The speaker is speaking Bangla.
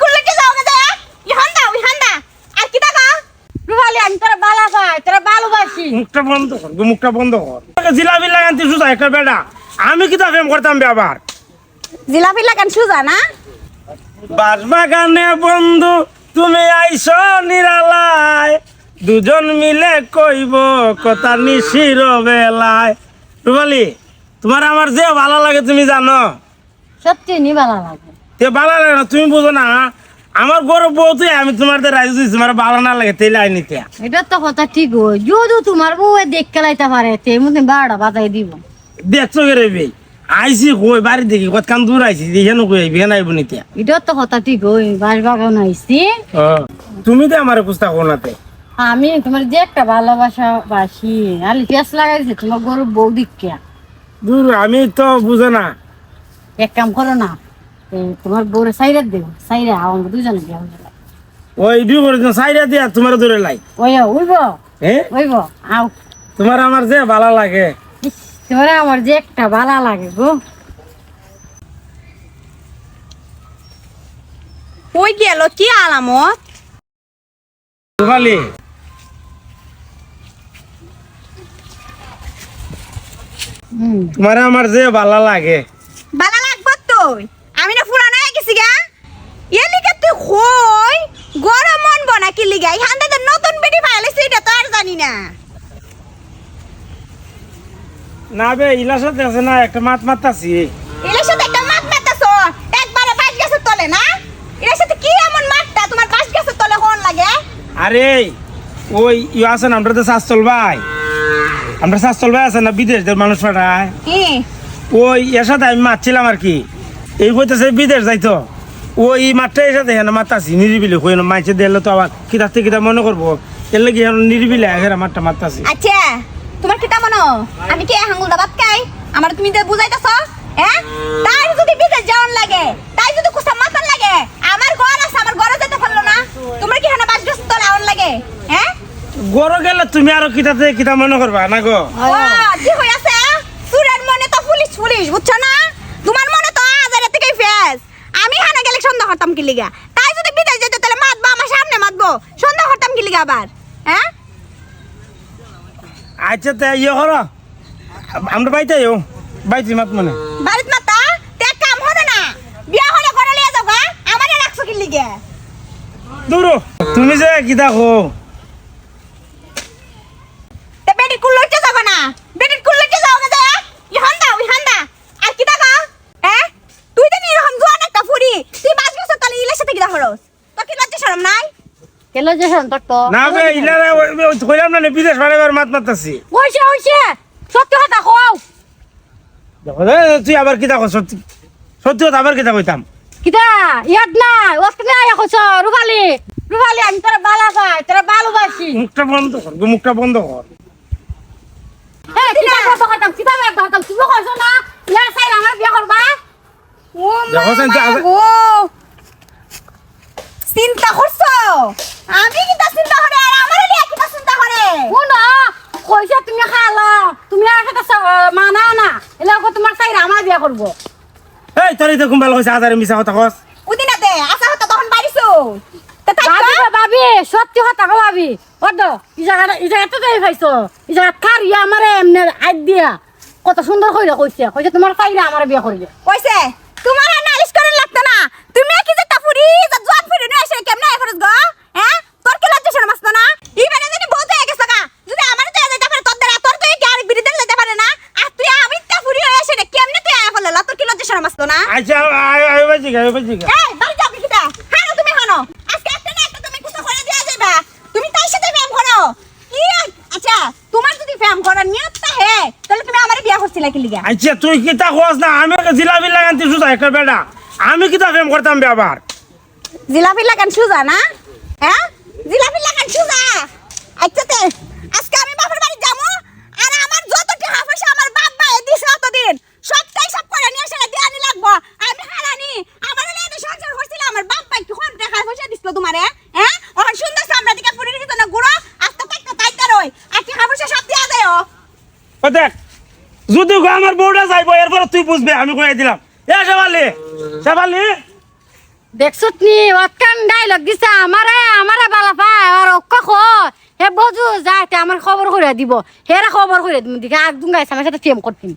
কুল্লে কি যাও গেছে ইহান দাও ইহান দা আর কি রুবালি আমি তোরা বালা তোরা ভালোবাসি মুখটা বন্ধ কর গো, মুখটা বন্ধ কর। জিলাপি লাগান্তি সুজা একটা বেটা। আমি কি প্রেম করতাম বে আবার? জিলাপি লাগান সুজা না? বন্ধু তুমি আইস নিরালায়। দুজন মিলে কইব কথা নিশির বেলায়। রুবালি তোমার আমার যে ভালো লাগে তুমি জানো? সত্যি নি বালা লাগে। তে ভালো লাগে না তুমি বুঝো না আমার গরু বউতে আমি তোমার রাইজ দিচ্ছি তোমার ভালো না লাগে তেলে আইনিতে এটা তো কথা ঠিক হয় যদি তোমার বউ দেখ খেলাইতে পারে তে মধ্যে বারোটা বাজাই দিব। দেখছ কে রে বে? আইসি কই বাড়ি দেখি কত কাম দূর আইসি দেখে নো কই বিয়ে নাইব নিতে। এটা তো কথা ঠিক হয় বাস বাগান আইসি তুমি তো আমার পুস্তা কোনাতে আমি তোমার যে একটা ভালোবাসা বাসি আলি পেঁয়াজ লাগাইছে তোমার গরু বউ দিকা দূর আমি তো বুঝো না। এক কাম করো না তোমার বউরে সাইরা দেব সাইরা আমার দুজনে বিয়া হয়ে গেল। ওই দুই করে সাইডা দিয়া তোমার দূরে লাই। ওই উইব? হ্যাঁ উইব? আও তোমার আমার যে ভালো লাগে। তোমার আমার যে একটা ভালো লাগে গো। ওই গেল? কি আলামত? হুম। তোমার আমার যে ভালো লাগে। বালা লাগবো তুই? গেছি গা এ লিগে তুই হই গরম মন বনা কি লিগা? ইহান দা নতুন বেটি পাইলে সেটা তো আর জানি না। না বে ইলার সাথে আছে না একটা মাত মাতাছি এলের সাথে একটা মাত মারতাছো? একবারে বাস গেছে তলে না? এর সাথে কি এমন মারতা তোমার বাস গেছে তলে হন লাগে? আরে ওই আমরা তো চলবাই আমরা আছে না বিদেশদের মানুষ পাঠায়। ওই এর সাথে আমি মারছিলাম আর কি। এই বইতেছে বিদেশ যাইতো। ওই মাঠটা এসে দেখে না মারতাছি নিরিবিলি। কই না মাইছে দিলে তো আবার কিতাব থেকে কিতাব মনে করব। এর লাগে নিরিবিলি এখানে মাঠটা মারতাছি আচ্ছা তোমার কিতা মনো আমি কি হাঙ্গুল দাবাত খাই? আমার তুমি বুঝাইতাছ হ্যাঁ? তাই যদি বিদেশ যাওয়ান লাগে তাই যদি কুসা মাতান লাগে আমার ঘর আছে আমার ঘরে যেতে পারল না। তোমার কি হানা বাস গেছে লাগে হ্যাঁ? গরো গেলে তুমি আরও কিতাতে কিতাব মনে করবা না গো? ও কি আছে সুরের মনে তো পুলিশ পুলিশ বুঝছ না তোমার মনে তো আজারে থেকে ফেস আমি হানা গেলে সন্দেহ হতাম কি লিগা তাই যদি বিদেশ যেত তাহলে মাতবো আমার সামনে মাতবো সন্ধ্যা করতাম গিলিগা আবার হ্যাঁ? আচ্ছা তা ইয়ে হলো আমরা বাইতে যাও বাইতে মাত মনে। বাড়িত মাতা তে? কাম হলো না বিয়া হলে করে লিয়ে যাও গা। আমারে রাখছো গিলিগা লিগে দূর। তুমি যে কি তে বেটির কুল লইতে যাবে না বেটির কুল লইতে যাও গা যায় ইহান দা ইহান দা আর কি টাকা হ্যাঁ তুই তো নিরহম জোয়ান একটা ফুরি তুই বাস গেছো তাহলে ইলের সাথে কিটা হরস তোর কি লজ্জা শরম নাই কেলো যে তোর তো? না বে ইলারে কইলাম না বিদেশ বাড়াবার মাত মারতাছি। হইছে হইছে সত্যি কথা কও! দেখো তুই আবার কিতা কর সত্যি সত্যি কথা আবার কিতা কইতাম? কিতা? ইয়াদ নাই ওত নাই কইছ রুবালি! রুবালি আমি তোরা বালা পাই তোরা ভালোবাসি মুখটা বন্ধ কর গো, মুখটা বন্ধ কর। হ্যাঁ কিতা কথা কইতাম কিতা কথা কইতাম তুমি কইছ না ইয়া সাইর আমার বিয়া করবা ও দেখো মা চিন্তা করছ আমি কিটা চিন্তা করে আর আমার লিয়া কিটা চিন্তা করে শুনো কইছে তুমি খালো তুমি আর সাথে মানাও না এলে তোমার সাইর আমার বিয়া করব এই তোর তো কুম্বাল কইছে আদারে মিছা কথা কস। উদিনাতে আসা হতো তখন বাড়িছো তা তাই ভাবি গো, সত্যি কথা ভাবি। অদ ই জায়গাটা ই জায়গাটা তো পাইছো ই জায়গা কার ইয়া আমারে এমনে আইড দিয়া। কত সুন্দর কইরা কইছে। কইছে তোমার সাইরে আমারে বিয়া করবে। কইছে তোমার আর নালিশ করেন লাগতো না। তুমি কি যে তাফুরি যা ফুরি নিয়ে এসে কেমনে এখনস গো হ্যাঁ তোর কি লজ্জা শরম আসতো না ই বেনে জানি বহুত হয়ে গেছে গা যদি আমার তো যেতে পারে তোর দ্বারা তোর তো কি আর বিরিতে যেতে পারে না আর তুই আমি তাফুরি হয়ে এসে রে কেমনে তুই আয়া ফেললা তোর কি লজ্জা শরম না? আচ্ছা আয় আয় বাজি গা বাজি গা এই বাড়ি যাও কিটা হানো তুমি হানো আজকে একটা না একটা তুমি করে দেয়া যাইবা। তুমি তার সাথে করো। কি আচ্ছা তোমার যদি প্রেম করার নিয়তটা হে তাহলে তুমি আমারে বিয়া করছিলা কি লিগা? আচ্ছা তুই কিতা কস না? আমি জিলাপি লাগান্তি সুজা একটা বেটা। আমি কিতা প্রেম করতাম বে আবার? জিলাপি লাগান সুজা না? হ্যাঁ? জিলাপি লাগান সুজা। আচ্ছা তে দেখ যদি আমার বউটা যাইবো এরপর তুই বুঝবে আমি কই দিলাম। এ শেফালি শেফালি দেখছত নি অতকান ডাইলগ দিছে আমারে আমারে বালা পায় আর অক্কা খ হে বজু যাতে আমার খবর করে দিব হেরা খবর করে দিম দিকে আগ দুঙ্গাইছে আমার সাথে টিএম করতিম